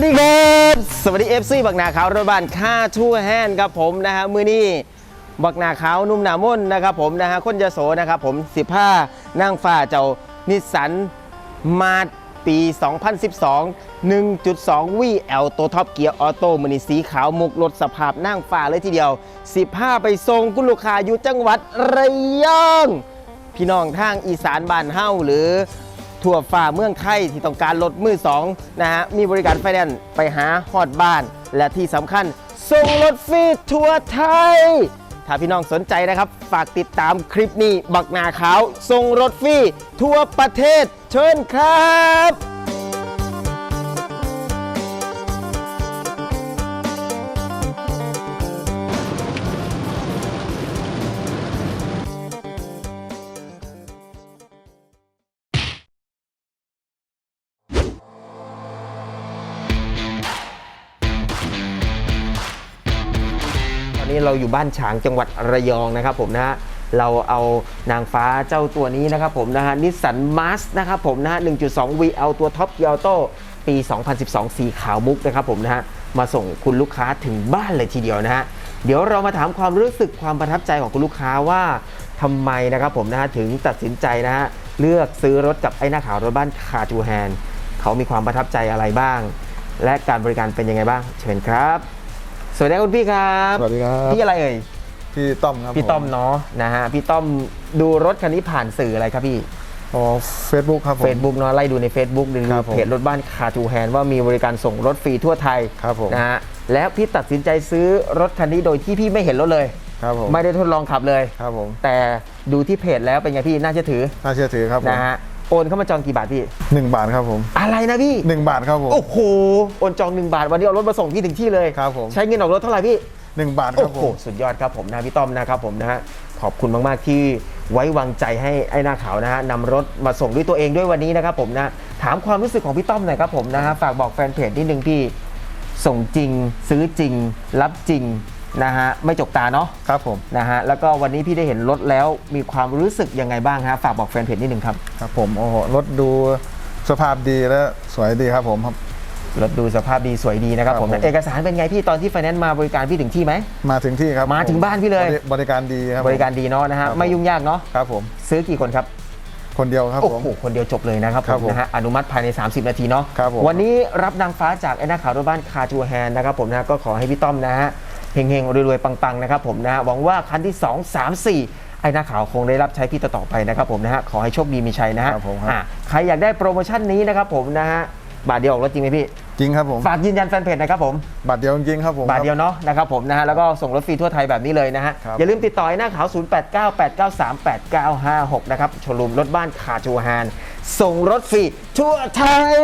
วัสดีครับ สวัสดีเอฟซีบักนาขาวรถบ้านค่าทั่วแห้นครับผมนะฮะมือนี้บักนาขาวนุ่มหนามุ่นนะครับผมนะฮะคนยโสนะครับผม15นั่งฟ้าเจ้านิสสันมาดปี 2012 1.2 วีแอลโตท็อปเกียร์ออโต้มือนี้สีขาวมุกรถสภาพนั่งฟ้าเลยทีเดียว 15 ไปส่งคุณลูกค้าอยู่จังหวัดระยอง พี่น้องทางอีสานบ้านเฮาหรือ ทั่วฟ้าเมืองไทยที่ต้องการรถมือสองนะฮะมีบริการไฟแนนซ์ไปหาฮอดบ้าน และที่สำคัญส่งรถฟรีทั่วไทย ถ้าพี่น้องสนใจนะครับ ฝากติดตามคลิปนี้ บักนาขาวส่งรถฟรีทั่วประเทศเชิญครับ นี้เราอยู่บ้านฉางจังหวัดระยองนะครับผมนะฮะเราเอานางฟ้าเจ้าตัวนี้นะครับผมนะฮะนิสสันมาสนะครับผมนะฮะ 1.2 VL ตัวท็อปยร์โต้ปี 2012 สีขาวมุกนะครับผมนะฮะ มาส่งคุณลูกค้าถึงบ้านเลยทีเดียวนะฮะ เดี๋ยวเรามาถามความรู้สึกความประทับใจของคุณลูกค้าว่าทำไมนะครับผมนะฮะถึงตัดสินใจนะฮะ เลือกซื้อรถกับไอ้หน้าขาวรถบ้านคาจูแฮนเขามีความประทับใจอะไรบ้าง และการบริการเป็นยังไงบ้างเชิญครับ สวัสดีครับคุณพี่ครับสวัสดีครับพี่อะไรเอ่ยพี่ต้อมครับพี่ต้อมเนาะนะฮะพี่ต้อมดูรถคันนี้ผ่านสื่ออะไรครับพี่อ๋อเฟซบุ๊กครับผม Facebook เนาะไล่ดูใน Facebook หรือครับผมเพจรถบ้านคาจูแฮนว่ามีบริการส่งรถฟรีทั่วไทยครับผมนะฮะแล้วพี่ตัดสินใจซื้อรถคันนี้โดยที่พี่ไม่เห็นรถเลยครับผมไม่ได้ทดลองขับเลยครับผมแต่ดูที่เพจแล้วเป็นไงพี่น่าเชื่อถือน่าเชื่อถือครับผมนะฮะ โอนเข้ามาจองกี่บาทพี่หนึ่งบาทครับผม อะไรนะพี่หนึ่งบาทครับผม โอ้โห โอนจองหนึ่งบาทวันนี้เอารถมาส่งพี่ถึงที่เลยครับผม ใช้เงินออกรถเท่าไหร่พี่หนึ่งบาทคโอ้รับโห ผม สุดยอดครับผมนะพี่ต้อมนะครับผมนะฮะ ขอบคุณมาก ๆ ที่ไว้วางใจให้ไอ้หน้าขาวนะฮะนำรถมาส่งด้วยตัวเองด้วยวันนี้นะครับผมนะ ถามความรู้สึกของพี่ต้อมหน่อยครับผมนะฮะ ฝากบอกแฟนเพจนิดนึงพี่ ส่งจริง ซื้อจริง รับจริง นะฮะไม่จกตาเนาะครับผมนะฮะแล้วก็วันนี้พี่ได้เห็นรถแล้วมีความรู้สึกยังไงบ้างฮะฝากบอกแฟนเพจนิดนึงครับครับผมโอ้โหรถดูสภาพดีและสวยดีครับผมครับ รถดูสภาพดีสวยดีนะครับครับผมผมนะเอกสารเป็นไงพี่ตอนที่ไฟแนนซ์มาบริการพี่ถึงที่ไหม มาถึงที่ครับมาถึงบ้านพี่เลย บริบริการดีครับผม บริการดีเนาะนะฮะครับผม ไม่ยุ่งยากเนาะครับผม ซื้อกี่คนครับคนเดียวครับโอ้ผม โหคนเดียวจบเลยนะครับครับผมผมนะฮะอนุมัติภายใน 30 นาทีเนาะครับผม วันนี้รับนางฟ้าจากไอ้หน้าข่าวรถบ้านคาจูแฮนนะครับผมนะฮะก็ขอให้พี่ต้อมนะฮะ เฮงๆรวยๆปังๆนะครับผมนะฮะหวังว่าคันที่ 2 3 4ไอ้หน้าข่าวคงได้รับใช้พี่ต่อๆไปนะครับผมนะฮะขอให้โชคดีมีชัยนะฮะครับผมครับ อะใครอยากได้โปรโมชั่นนี้นะครับผมนะฮะบาทเดียวออกรถจริงไหมพี่จริงครับผม ฝากยืนยันแฟนเพจนะครับผม บาทเดียวจริงครับผม บาทเดียวเนาะนะครับผมนะฮะแล้วก็ส่งรถฟรีทั่วไทยแบบนี้เลยนะฮะ ครับอย่าลืมติดต่อไอ้หน้าขาว 0898938956 นะครับโชว์รูมรถบ้านคาจูฮาน ส่งรถฟรีทั่วไทย